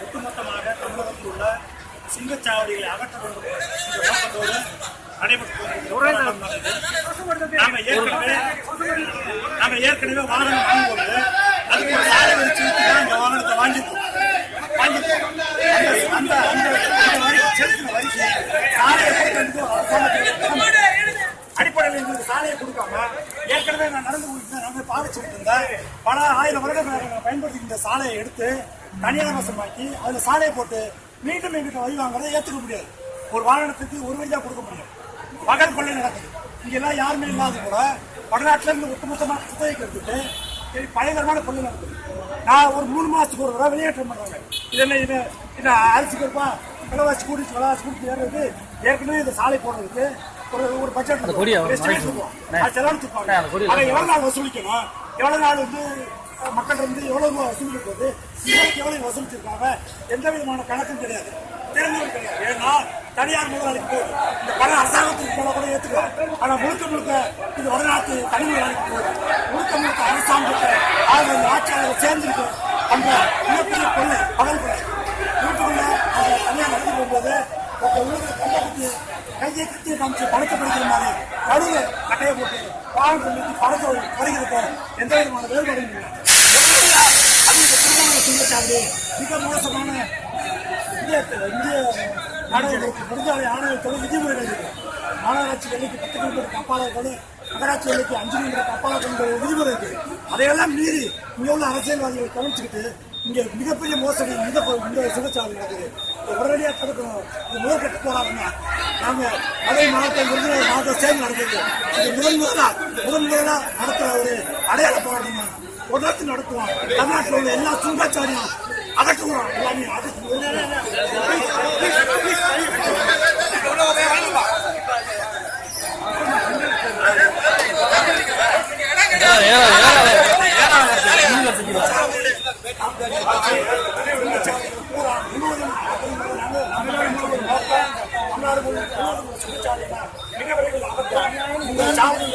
ஒட்டுமொத்தமாக தமிழகத்தில் உள்ள சிங்கச்சாவடிகளை அகற்ற வேண்டும் என்ற நோக்கத்தோடு நடைபெற்று ஏற்கனவே நாம ஏற்கனவே வாகனம் வாங்கும்போது அதுக்கு ஒரு சாலை வச்சு அந்த வாகனத்தை வாங்கிட்டோம் வாங்கிட்டோம் அந்த அந்த அந்த வரி செலுத்தின நான் நடந்து போயிருந்தேன் நடந்து பாடிச்சுட்டு இருந்தேன். பல ஆயிரம் வருடங்களாக நான் பயன்படுத்திக்கிற சாலையை எடுத்து தனியார் வசமாக்கி அதில் சாலையை போட்டு மீண்டும் எங்கிட்ட வழி வாங்குறதை ஏற்றுக்க முடியாது. ஒரு வாகனத்துக்கு ஒரு வழியாக கொடுக்க முடியும் பகல் கொள்ளை நடக்குது. இங்கெல்லாம் யாருமே இல்லாத கூட வடநாட்டிலேருந்து ஒட்டுமொத்தமாக குத்தகைக்கு எடுத்துட்டு பயங்கரமான கொள்ளை நடக்குது. நான் ஒரு மூணு மாதத்துக்கு ஒரு தடவை வெளியேற்றம் பண்ணுறாங்க இது என்ன இது என்ன அரிசி இருப்பா விலைவாசி கூட்டிட்டு விலைவாசி கூட்டிட்டு ஏறுறது. ஏற்கனவே இந்த சாலை போடுறதுக்கு ஒரு ஒரு பட்ஜெட் அந்த கொடியை அதை எவ்வளவு நாள் வசூலிக்கணும்? எவ்வளவு நாள் வந்து மக்கள் வந்து எவ்வளவு ரூபாய் வசூலிக்க போகுது இதுவரைக்கும் எவ்வளவு வசூலிச்சிருக்காங்க? எந்த விதமான கணக்கும் கிடையாது. தெரிஞ்சவங்க கிடையாது. ஏன்னா தனியார் முதலாளிக்கு போகுது இந்த பணம் அரசாங்கத்துக்கு போல கூட ஏத்துக்கலாம். ஆனா முழுக்க முழுக்க இது வடநாட்டு தனி முதலாளிக்கு போகுது முழுக்க முழுக்க அரசாங்கத்தை அவங்க இந்த ஆட்சியாளர் சேர்ந்துருக்கு அந்த மிகப்பெரிய கொள்ளை பகல் கொள்ளை வீட்டுக்குள்ள அந்த தனியார் நடந்து போகும்போது ஒரு ஊருக்கு கண்டை குத்தி இயக்கத்தை காமிச்சு பணத்தை படிக்கிற மாதிரி நடுவில் கட்டையை போட்டு பாவம் சொல்லி பணத்தை பறிக்கிறதுக்கு எந்த விதமான வேறுபாடும் இல்லை. அது இந்த மிக மோசமான இந்திய இந்திய நாடுகளுக்கு நெடுஞ்சாலை ஆணையத்தோடு விதிமுறைகள் இருக்கு மாநகராட்சி எல்லைக்கு பத்து கிலோமீட்டர் காப்பாளர்களும் நகராட்சி எல்லைக்கு அஞ்சு கிலோமீட்டர் காப்பாளர்கள் விதிமுறை இருக்கு அதையெல்லாம் மீறி இங்கே உள்ள அரசியல்வாதிகள் கவனிச்சுக்கிட்டு இங்கே மிகப்பெரிய மோசடி இந்த இந்த சிறைச்சாலை நடக்குது உடனடியாக தடுக்கணும் இது முதற்கட்ட போராட்டம் தான் நாங்க மதுரை மாவட்டம் விருதுநகர் மாவட்டம் சேர்ந்து நடக்குது இது முதன் முதலா முதன் முதலா நடத்துற ஒரு அடையாள போராட்டம் தான் தொடர்ந்து நடத்துவோம் தமிழ்நாட்டில் உள்ள எல்லா சுங்காச்சாரியும் அகற்றுவோம் எல்லாமே அகற்றுவோம் ஏறா ஏறா அந்த பூரான் முழுவதும் தமிழ்நாடு முழுவதும் மிக விரைவில் அவர் சாவு